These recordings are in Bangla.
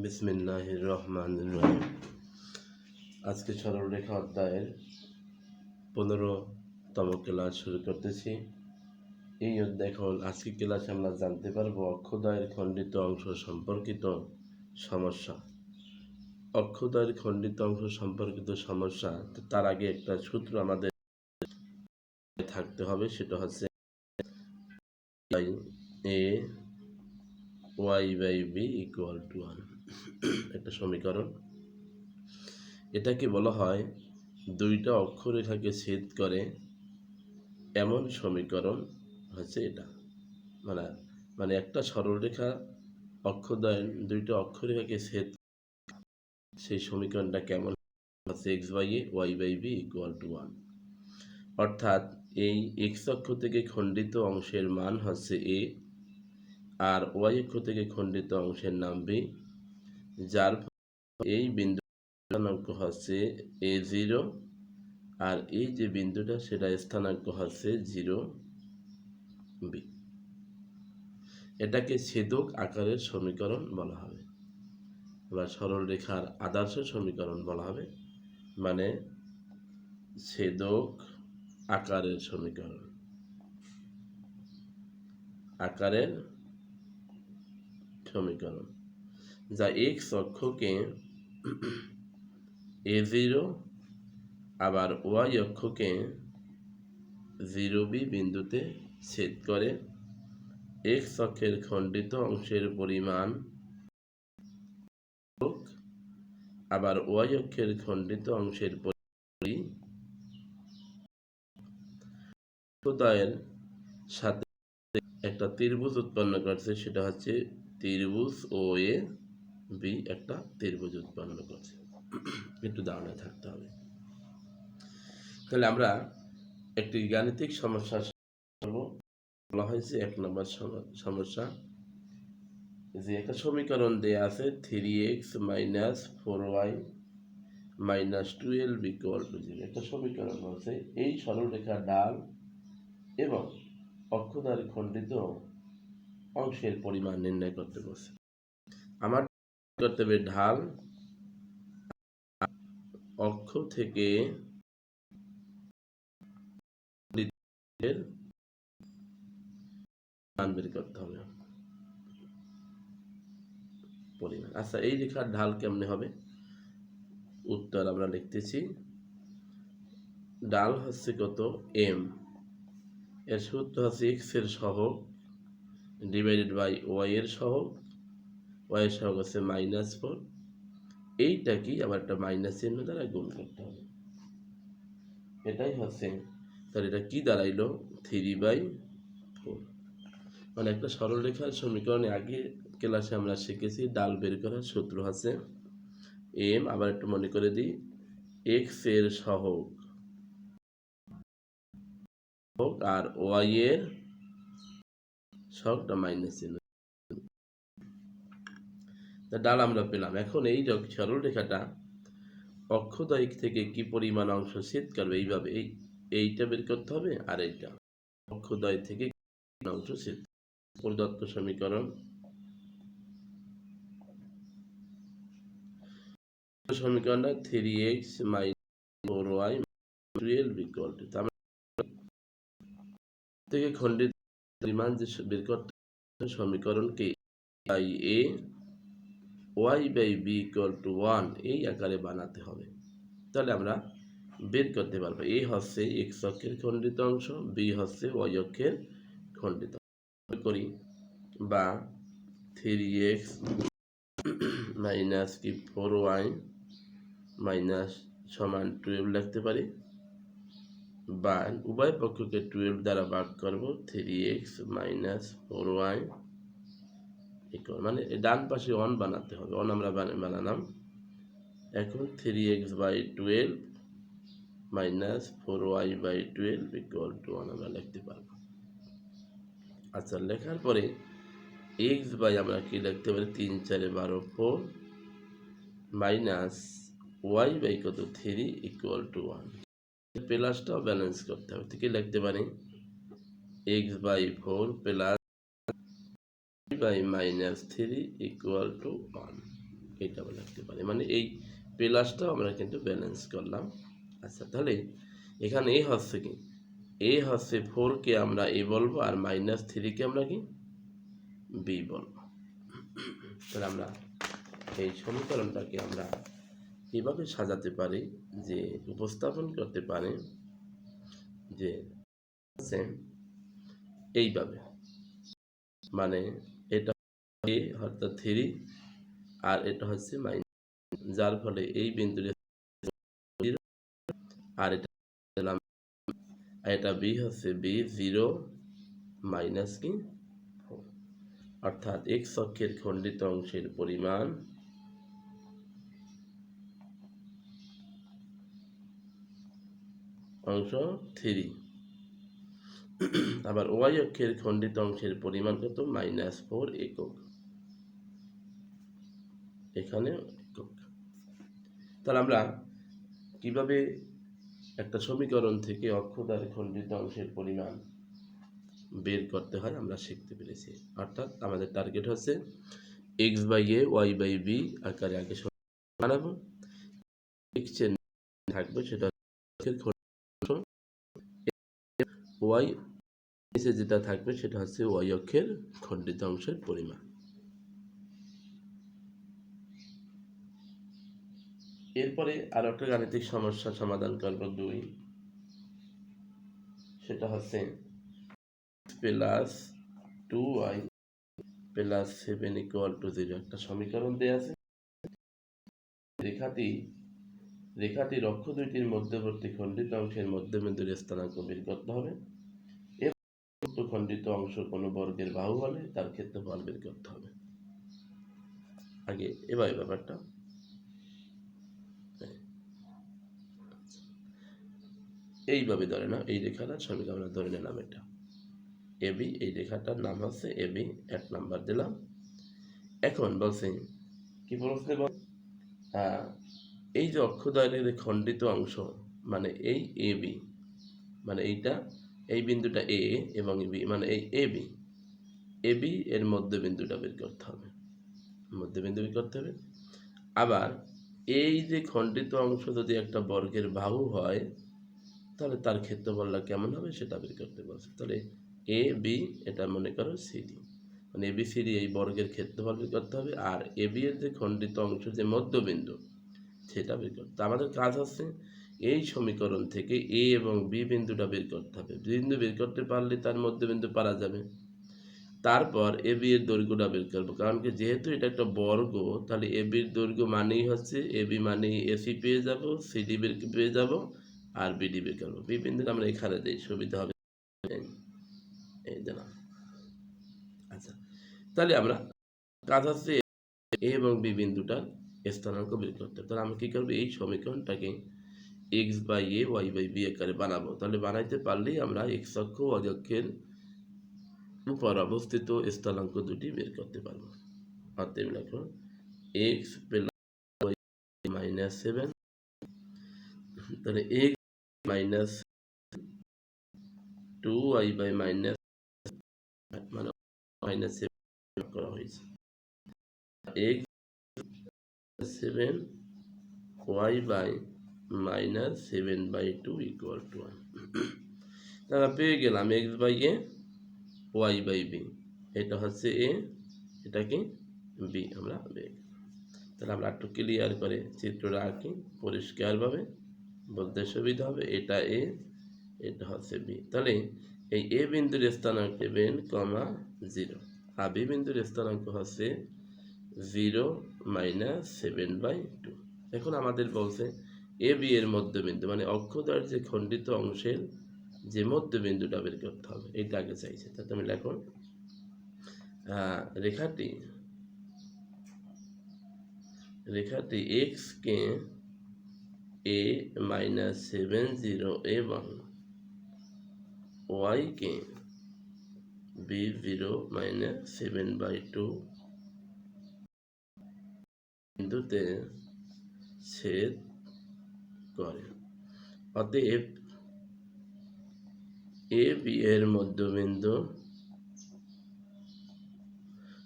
বিসমিল্লাহ রহমান রহিম। আজকে সরলরেখা অধ্যায়ের পনেরোতম ক্লাস শুরু করতেছি। এই অধ্যায় এখন আজকে ক্লাসে আমরা জানতে পারব অক্ষদয়ের খণ্ডিত অংশ সম্পর্কিত সমস্যা। অক্ষদয়ের খণ্ডিত অংশ সম্পর্কিত সমস্যা তার আগে একটা সূত্র আমাদের থাকতে হবে, সেটা হচ্ছে A Y by B equal to one একটা সমীকরণ। এটাকে বলা হয় দুইটা অক্ষরেখাকে ছেদ করে এমন সমীকরণ হচ্ছে এটা। মানে মানে একটা সরলরেখা অক্ষদ্বয় দুইটা অক্ষরেখাকে ছেদ সেই সমীকরণটা কেমন হচ্ছে X by A Y by B equal to one অর্থাৎ এই এক্স অক্ষ থেকে খণ্ডিত অংশের মান হচ্ছে এ আর ওয়াই অক্ষ থেকে খণ্ডিত অংশের নাম বি যার এই বিন্দু স্থানাঙ্ক হচ্ছে এ জিরো আর এই যে বিন্দুটা সেটা স্থানাঙ্ক হচ্ছে জিরো বি এটাকে ছেদক আকারের সমীকরণ বলা হবে। বা সরল রেখার আদর্শ সমীকরণ বলা হবে। মানে ছেদক আকারের সমীকরণ। আকারের সমীকরণ। যা এক্স অক্ষকে এ জিরো আবার ওয়াই অক্ষকে জিরো বি বিন্দুতে ছেদ করে। এক্স অক্ষের খণ্ডিত অংশের পরিমাণ। আবার ওয়াই অক্ষের খণ্ডিত অংশের পরিদয়ের সাথে একটা ত্রিভুজ উৎপন্ন করছে, সেটা হচ্ছে ত্রিভুজ ও এ বি, একটা ত্রিভুজ উৎপন্ন করছে। একটু ধারণা থাকতে হবে। তাহলে আমরা একটি গাণিতিক সমস্যা বলা হয়েছে এক নম্বর সমস্যা যে একটা সমীকরণ দেয়া আছে three X minus four Y minus twelve equal to zero একটা সমীকরণ বলছে এই সরলরেখা ডাল এবং অক্ষদার খণ্ডিত অংশের পরিমাণ নির্ণয় করতে বলছে। আমার করতে হবে ঢাল। অক্ষ থেকে আচ্ছা এই রেখার ঢাল কেমনে হবে? উত্তর আমরা লিখতেছি ডাল হচ্ছে কত? এম এর সূত্র হচ্ছে এক্সের সহগ ডিভাইডেড বাই ওয়াই এর সহগ। ওয়াই এর সহগ হচ্ছে মাইনাস ফোর এইটা কি আবার একটা মাইনাস চিহ্ন দ্বারা গুণ করতে হবে এটাই হচ্ছে তাহলে এটা কি দাঁড়াইলো থ্রি বাই ফোর মানে একটা সরলরেখার সমীকরণে আগে ক্লাসে আমরা শিখেছি ডাল বের করার সূত্র আছে এম আবার একটু মনে করে দিই এক্সের সহগ আর ওয়াই এর সবটা মাইনাস চিহ্ন ডাল আমরা পেলাম। এখন এই সরল রেখাটা অক্ষদয় থেকে কি পরিমাণ অংশ ছেদ করবে? এইভাবে এই, এইটা বের করতে হবে আর এইটা। অক্ষদয় থেকে অংশ ছেদ প্রদত্ত সমীকরণ। সমীকরণটা three X minus four Y twelve equal to থেকে খণ্ডিত পরিমাণ যে বের করতে সমীকরণকে I A Y by B equal to one এই আকারে বানাতে হবে। তাহলে আমরা বের করতে পারব। এ হচ্ছে এক্স অক্ষের খণ্ডিত অংশ বি হচ্ছে ওয়াই অক্ষের খণ্ডিত করি বা থ্রি এক্স মাইনাস কি ফোর ওয়াই মাইনাস সমান টুয়েলভ লিখতে পারি। বা উভয় পক্ষকে টুয়েলভ দ্বারা ভাগ করব three X minus four Y মানে ডান পাশে ওয়ান বানাতে হবে। ওয়ান আমরা বানালাম। এখন three X by twelve minus four Y by twelve equal to one আমরা লিখতে পারব। আচ্ছা লেখার পরে এক্স বাই আমরা কি লিখতে পারি? তিন, চারে বারো ফোর মাইনাস ওয়াই বাই কত? থ্রি ইকুয়াল টু ওয়ান প্লাসটাও ব্যালেন্স করতে হবে। কি লিখতে পারি? X by four plus by minus three equal to one এইটা আমরা লিখতে পারি। মানে এই প্লাসটাও আমরা কিন্তু ব্যালেন্স করলাম। আচ্ছা তাহলে এখানে এ হচ্ছে কি? এ হচ্ছে ফোরকে আমরা এ বলব আর মাইনাস থ্রিকে আমরা কি? বি বলব। তাহলে আমরা এই সমীকরণটাকে আমরা এভাবে সাজাতে পারি যে উপস্থাপন করতে পারি যে এইভাবে। মানে এটা অর্থাৎ থ্রি আর এটা হচ্ছে মাইনাস যার ফলে এই বিন্দুর আর এটা এটা বি হচ্ছে বি জিরো মাইনাস কি? অর্থাৎ এক্স অক্ষের খণ্ডিত অংশের পরিমাণ অংশ থ্রি আবার ওয়াই অক্ষের খণ্ডিত অংশের পরিমাণ কত? মাইনাস ফোর একক। এখানে তাহলে আমরা কীভাবে একটা সমীকরণ থেকে অক্ষদার খণ্ডিত অংশের পরিমাণ বের করতে হয় আমরা শিখতে পেরেছি। অর্থাৎ আমাদের টার্গেট হচ্ছে X by A Y by B আকারে আগে বানাবো। থাকবে সেটা ওয়াই যেটা থাকবে সেটা হচ্ছে ওয়াই অক্ষের খণ্ডিত অংশের পরিমাণ। এরপরে আর একটা গাণিতিক সমস্যা সমাধান করব দুই। সেটা হচ্ছে plus two Y plus seven equal to zero একটা সমীকরণ দেওয়া আছে। রেখাটি, রেখাটির অক্ষ দুইটির মধ্যবর্তী খণ্ডিত অংশের মধ্যবিন্দুর স্থানাঙ্ক বের করতে হবে। উক্ত খণ্ডিত অংশ কোনো বর্গের বাহু হলে তার ক্ষেত্রফল বের করতে হবে। আগে এবার ব্যাপারটা। এইভাবে ধরে না এই রেখাটা সমীকরণ আমরা ধরে নিলাম এটা। এবি এই রেখাটার নাম হচ্ছে এবি এক নাম্বার দিলাম। এখন বলছে কি বলছে বল আহ, এই যে অক্ষদয়ের যে খণ্ডিত অংশ মানে এই এ বি মানে এইটা এই বিন্দুটা এ এবং বি মানে এই এ বি এ বি এর মধ্যবিন্দুটা বের করতে হবে। মধ্যবিন্দু বের করতে হবে। আবার এই যে খণ্ডিত অংশ যদি একটা বর্গের বাহু হয় তাহলে তার ক্ষেত্রফলটা কেমন হবে সেটা বের করতে বলছে। তাহলে এ বি এটা মনে করো সিডি মানে এ বি সিডি এই বর্গের ক্ষেত্রফল বের করতে হবে আর এ বি এর যে খণ্ডিত অংশ, যে মধ্যবিন্দু, সেটা বের করতে আমাদের কাজ হচ্ছে এই সমীকরণ থেকে এ এবং বি বিন্দুটা বের করতে হবে। বিন্দু বের করতে পারলে তার মধ্যবিন্দু পারা যাবে। তারপর এ বি এর দৈর্ঘ্যটা বের করব। কারণ কি যেহেতু এটা একটা বর্গ, তাহলে এ বির দৈর্ঘ্য মানেই হচ্ছে এ বি মানেই এসি পেয়ে যাব সিডি বের পেয়ে যাব। আর বিডি বের করব। বি আমরা এখানে দিই, সুবিধা হবে। এই দিলাম আচ্ছা তাহলে আমরা কাজ হচ্ছে এ এবং বি বিন্দুটার স্থানাঙ্ক বের করতে। তাহলে আমরা কি করব? এই সমীকরণটাকে X by A Y by B আকারে বানাবো। তাহলে বানাইতে পারলেই আমরা এক্স অক্ষ ওয়াই অক্ষের উপর অবস্থিত স্থানাঙ্ক দুটি বের করতে পারব। অতএব লেখো X plus Y minus seven তাহলে X minus two Y by minus মানে মাইনাস সেভেন করা হয়েছে X seven Y by minus seven by two equal to one তারা পেয়ে গেলাম X by A Y by B এটা হচ্ছে এ এটা কি বি আমরা পেয়ে গেলাম। তাহলে আমরা একটু ক্লিয়ার করে চিত্রটা আঁকি পরিষ্কারভাবে বলতে সুবিধা হবে, এটা এ, এটা হচ্ছে বি। তাহলে এই এ বিন্দুর স্থানাঙ্ক সেভেন কমা জিরো। আর বি বিন্দুর স্থানাঙ্ক হচ্ছে zero minus seven by two. এখন আমাদের বলছে এ বি এর মধ্যবিন্দু মানে অক্ষদার যে খণ্ডিত অংশের যে মধ্যবিন্দুটা বের করতে হবে এইটা আগে চাইছে। তা তুমি লেখো রেখাটি রেখাটি এক্স কে এ মাইনাস সেভেন জিরো এবং Y K B zero minus seven by two বিন্দুতে ছেদ করে। অতএব এ বি এর মধ্যবিন্দু,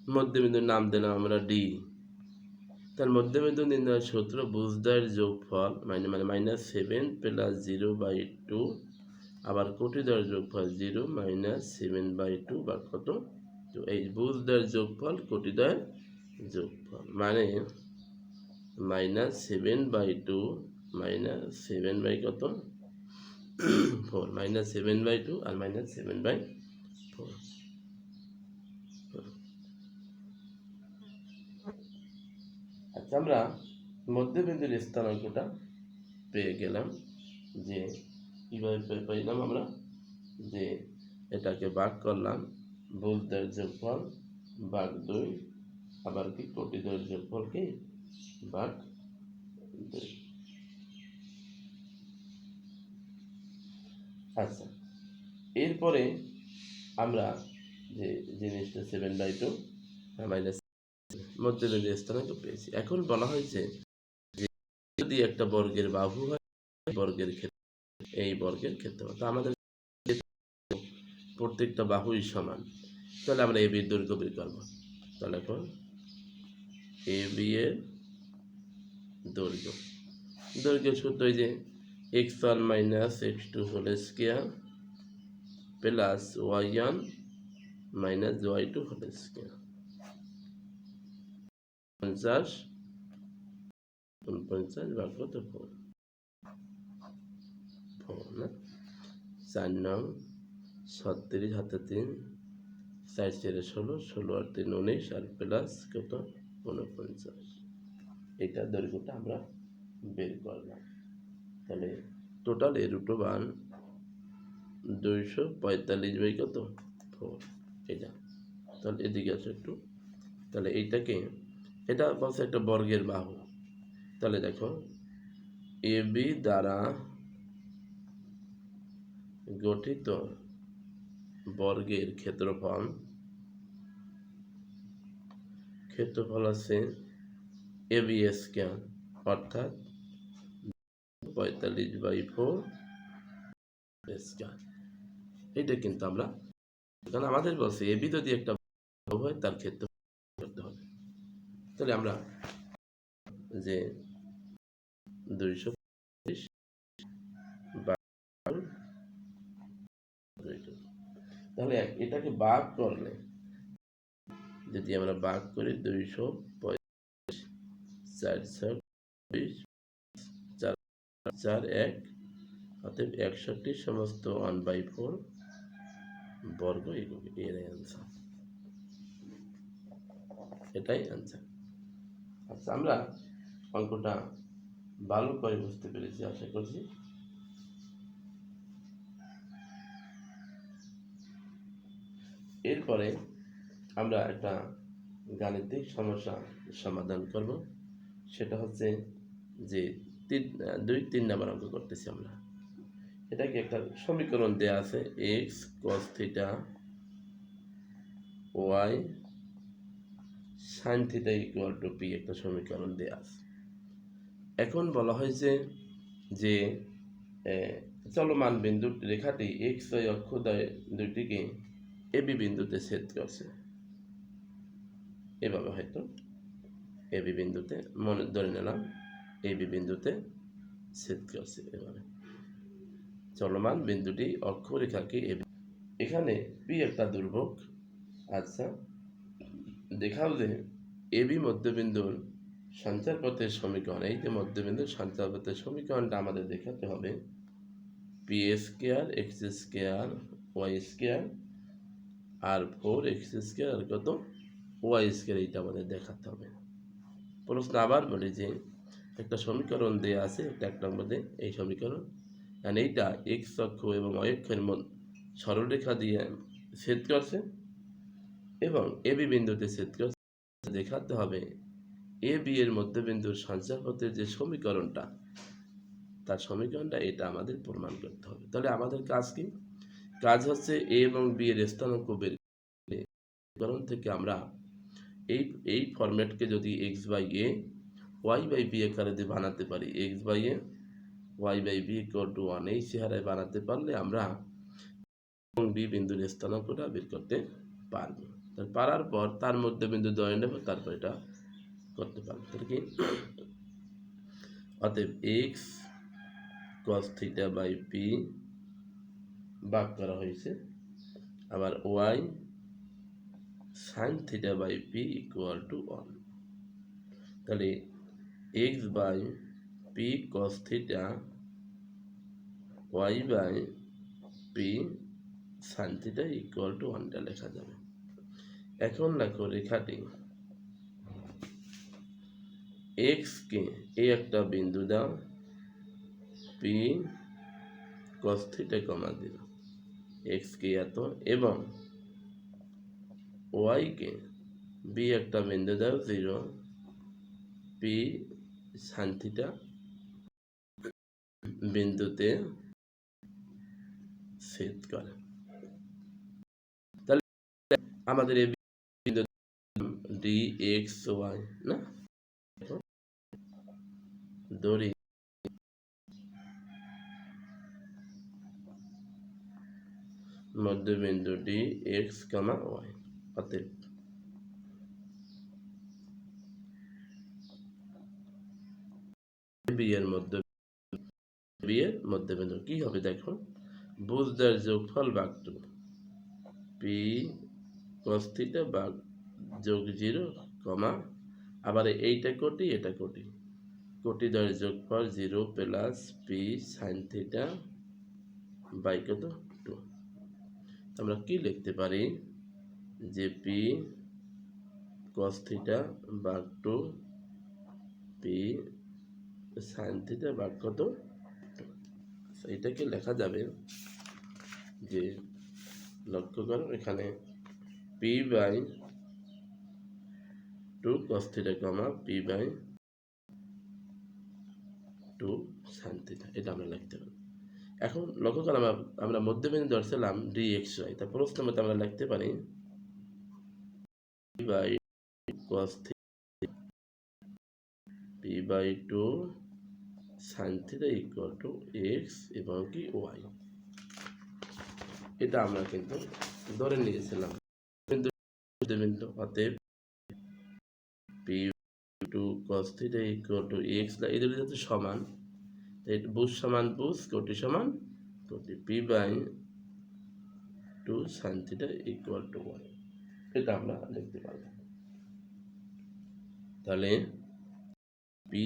মধ্যবিন্দুর নাম দিলাম আমরা ডি তার মধ্যবিন্দু নির্ণয় সূত্র, বুঝদার যোগফল মানে মানে minus seven plus zero by two আবার কোটিদার যোগফল zero minus seven by two বা কত? তো এই বুঝদার যোগফল কোটিদার যোগফল। মানে minus seven by two minus seven by কত? Four minus seven by two R minus seven by four আচ্ছা আমরা মধ্যবিন্দুর স্থানাঙ্কটা পেয়ে গেলাম যে কীভাবে পে- পেলাম আমরা যে এটাকে ভাগ করলাম বুঝদের যোগফল ভাগ দুই, আবার কি কোটিদের যোগফল কি ভাগ দুই। আচ্ছা এরপরে আমরা যে জিনিসটা সেভেন বাই টু মাইনাস মধ্যবিন্দু স্থানাঙ্ক পেয়েছি। এখন বলা হয়েছে যে যদি একটা বর্গের বাহু হয়, বর্গের ক্ষেত্রে এই বর্গের ক্ষেত্রে তো আমাদের প্রত্যেকটা বাহুই সমান। তাহলে আমরা এ বির দৈর্ঘ্য বের করব। তাহলে এখন এ বি এর দৈর্ঘ্য। দৈর্ঘ্য সূত্র ওই যে X one minus X two whole square plus Y one minus Y two whole square. পঞ্চাশ উনপঞ্চাশ বা কত? ফোর। ফোর না? চার নং, ছত্রিশ হাতে তিন, চার চারে ষোলো ষোলো আর তিন উনিশ, আর প্লাস কত? উনপঞ্চাশ। এটা দৈর্ঘ্যটা আমরা বের করলাম। তাহলে টোটাল এ রুটো বান দুইশো পঁয়তাল্লিশ বাই কত? ফোর। এটা তাহলে এদিকে আছে একটু। তাহলে এইটাকে এটা বলছে একটা বর্গের বাহু। তাহলে দেখো, এ বি দ্বারা গঠিত বর্গের ক্ষেত্রফল ক্ষেত্রফল আছে এ বি স্কোয়ার, অর্থাৎ পঁয়তাল্লিশ বাই ফোর স্কোয়ার। এটা কিন্তু আমরা, কারণ আমাদের বলছে এ বি যদি একটা হয়, তার ক্ষেত্র করতে হবে। তাহলে আমরা যে দুইশো তাহলে এটাকে বাঘ করলে যদি আমরা বাঘ করি দুইশো পঁয়ত্রিশ চারশো চার চার এক, অতএব একষট্টি সমস্ত ওয়ান বাই ফোর বর্গ এর অ্যান্সার এটাই অ্যান্সার আচ্ছা আমরা অঙ্কটা ভালো করে বুঝতে পেরেছি, আশা করছি। এরপরে আমরা একটা গাণিতিক সমস্যা সমাধান করব। সেটা হচ্ছে যে তিন, দুই, তিন নাম্বার অঙ্ক করতেছি আমরা। এটাকে একটা সমীকরণ দেয়া আছে X cos theta Y sine theta equal to P একটা সমীকরণ দেয়া আছে। এখন বলা হয়েছে যে চলমান বিন্দু রেখাটি এক্স ওয়াই অক্ষদয় দুইটিকে এবি বিন্দুতে ছেদ করছে। এভাবে হয়তো এবি বিন্দুতে মনে, ধরে নিলাম এবি বিন্দুতে ছেদ করছে এভাবে। চলমান বিন্দুটি অক্ষরেখাকে এবি, এখানে পি একটা দুর্ভোগ আচ্ছা যে এবি মধ্যবিন্দুর সঞ্চার পথের সমীকরণ, এই যে মধ্যবিন্দুর সঞ্চার পথের সমীকরণটা আমাদের দেখাতে হবে। P square X square Y square আর ফোর এক্স স্কোয়ার আর কত? ওয়াই স্কোয়ার এইটা আমাদের দেখাতে হবে। প্রশ্ন আবার বলি যে, একটা সমীকরণ দেওয়া আছে, একটা এক এই সমীকরণ। আর এইটা এক্স অক্ষ এবং অক্ষের মধ্যে সরলরেখা দিয়ে ছেদ করছে। এবং এবি বিন্দুতে ছেদ দেখাতে হবে। এ বি এর মধ্যবিন্দুর সঞ্চারপথের যে সমীকরণটা, তার সমীকরণটা এটা আমাদের প্রমাণ করতে হবে। তাহলে আমাদের কাজ কি? কাজ হচ্ছে এ এবং বি এর স্থানাঙ্ক বের করে। সমীকরণ থেকে আমরা এই এই ফরম্যাটকে যদি x by a y by b আকারে দিয়ে বানাতে পারি x by a y by b equal to one এই চেহারায় বানাতে পারলে আমরা এবং বি বিন্দুর স্থানাঙ্কটা বের করতে পারব। পারার পর তার মধ্যে বিন্দু দয় নেব তারপর এটা করতে পারব। তাহলে কি? অতএব x cos theta by p ভাগ করা হয়েছে। আবার y sine theta by p equal to one তাহলে x by p cos theta y by p sine theta equal to ওয়ানটা লেখা যাবে। এখন লেখো রেখাটি এক্স কে এই একটা বিন্দু দাও পি কস থিটা কমা দিল। এক্স কে এত এবং ওয়াই কে বি একটা বিন্দু দাও জিরো পি থিটা বিন্দুতে সেট করে। তাহলে আমাদের এই ডি এক্স ওয়াই, না? মধ্যবিন্দু ডি এক্স কামা ওয়াই অতএব বি এর মধ্যে বি এর মধ্যবিন্দু, কি হবে দেখো বুঝদার যোগফল টু। পি কস থিটা ভাগ যোগ জিরো কমা। আবার এইটা কোটি এটা কোটি। কোটি দ্বয়ের যোগফল zero plus p sine theta by কত? টু। আমরা কি লিখতে পারি? যে পি কস থিটা ভাগ টু পি সাইন থিটা ভাগ কত? আচ্ছা, এটাকে লেখা যাবে? যে লক্ষ্য করো এখানে। P by two cos theta comma p by two sine theta এটা আমরা লিখতে পারি। এখন লক্ষ্য করো আমরা মধ্যবিন্দু ধরছিলাম ডি এক্স তা প্রশ্ন মতো আমরা লিখতে পারি p by cos p by two sine theta equal to x এবং কি ওয়াই এটা আমরা কিন্তু ধরে নিয়েছিলাম। বিন্দু অতএব p two cos theta equal to x এই দুটো যাতে সমান। তাই বুঝ সমান বুঝ, কোটি সমান কোটি p by two sine theta equal to one এটা আমরা লিখতে পারব। তাহলে p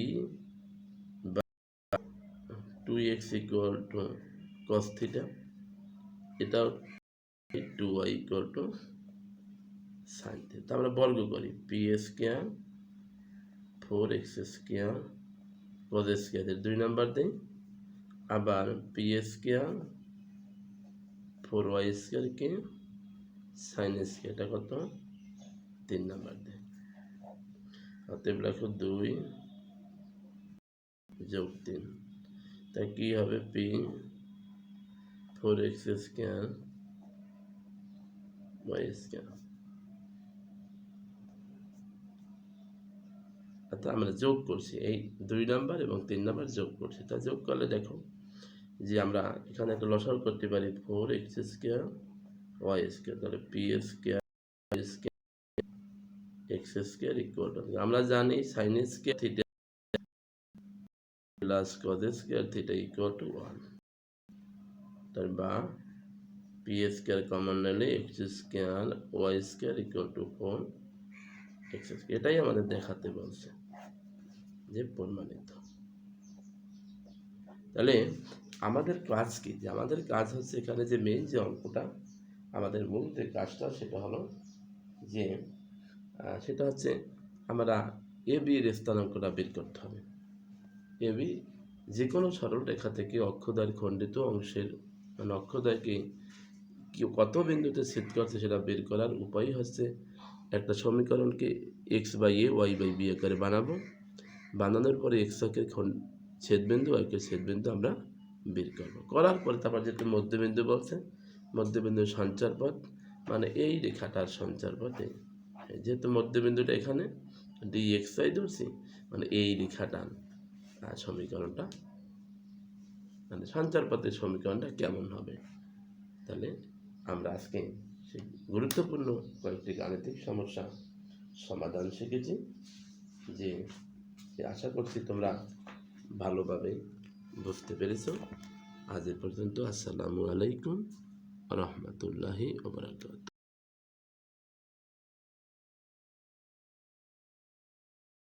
two x equal to cos theta এটাও two y equal to sine theta আমরা বর্গ করি। P square four x square cos স্কোয়ারের দুই নাম্বার দিই। আবার পি স্কোয়ার ফোর ওয়াই স্কোয়ারকে সাইন স্কোয়ারটা কত? তিন নাম্বার দেয় অতএব লেখো দুই, যোগ তিন। তাই কি হবে p four x square y square অর্থাৎ আমরা যোগ করছি, এই দুই নাম্বার এবং তিন নাম্বার যোগ করছি। তা যোগ করলে দেখো যে আমরা এখানে একটা লসাও করতে পারি four x square y square তাহলে p square square x square equal আমরা জানি sine square theta plus cos square theta equal to one তার বা পি স্কোয়ার কমন নিলে x square y square equal to four x এটাই আমাদের দেখাতে বলছে যে প্রমাণিত তাহলে আমাদের কাজ কি যে আমাদের কাজ হচ্ছে এখানে যে মেইন যে অঙ্কটা আমাদের মূল যে কাজটা সেটা হলো যে সেটা হচ্ছে আমরা এ বি এর স্থানাঙ্কটা বের করতে হবে এ বি যে কোনো সরল রেখা থেকে অক্ষদ্বয়ের খণ্ডিত অংশের মানে অক্ষদ্বয়কে কত বিন্দুতে ছেদ করছে সেটা বের করার উপায় হচ্ছে একটা সমীকরণকে x by a y by b আকারে বানাবো। বানানোর পরে এক্স অক্ষের ছেদবিন্দু ওয়াই অক্ষের ছেদবিন্দু আমরা বের করব। করার পরে তারপর যেহেতু মধ্যবিন্দু বলছে, মধ্যবিন্দুর সঞ্চার পথ মানে এই রেখাটার সঞ্চার পথে। যেহেতু মধ্যবিন্দুটা এখানে ডি এক্স ওয়াই ধরছি মানে এই রেখাটার সমীকরণটা মানে সঞ্চার পথের সমীকরণটা কেমন হবে? তাহলে আমরা আজকে সেই গুরুত্বপূর্ণ কয়েকটি গাণিতিক সমস্যা সমাধান শিখেছি, যে আশা করছি তোমরা ভালোভাবে বুঝতে পেরেছ। আজ এ পর্যন্ত আসসালামু আলাইকুম রহমতুল্লাহি ওবরাকাত